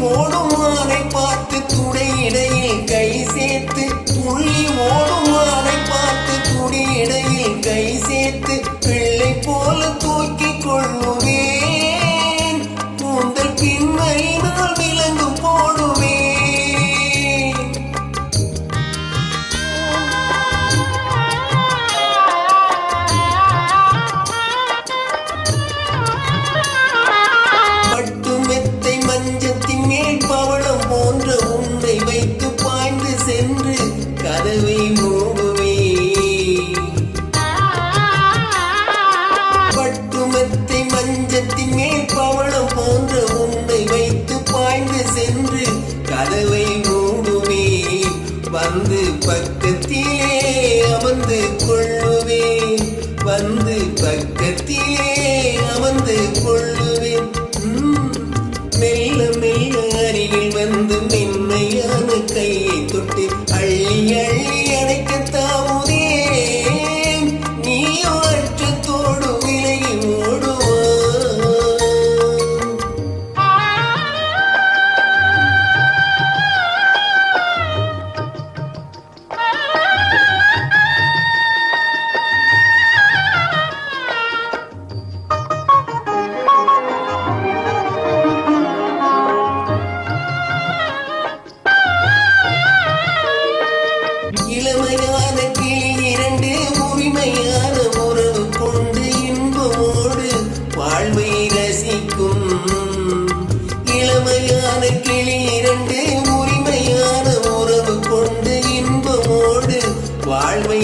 மோடும் அதை பார்த்து மூடுவி மூடுவி பட்டுமத்தை மஞ்சத்தின் மேல் பவளம் போன்ற ஒன்றை வைத்து பாய்ந்து சென்று கதவை மூடுவி பக்கத்திலே அமர்ந்து கொள் வாழ்வே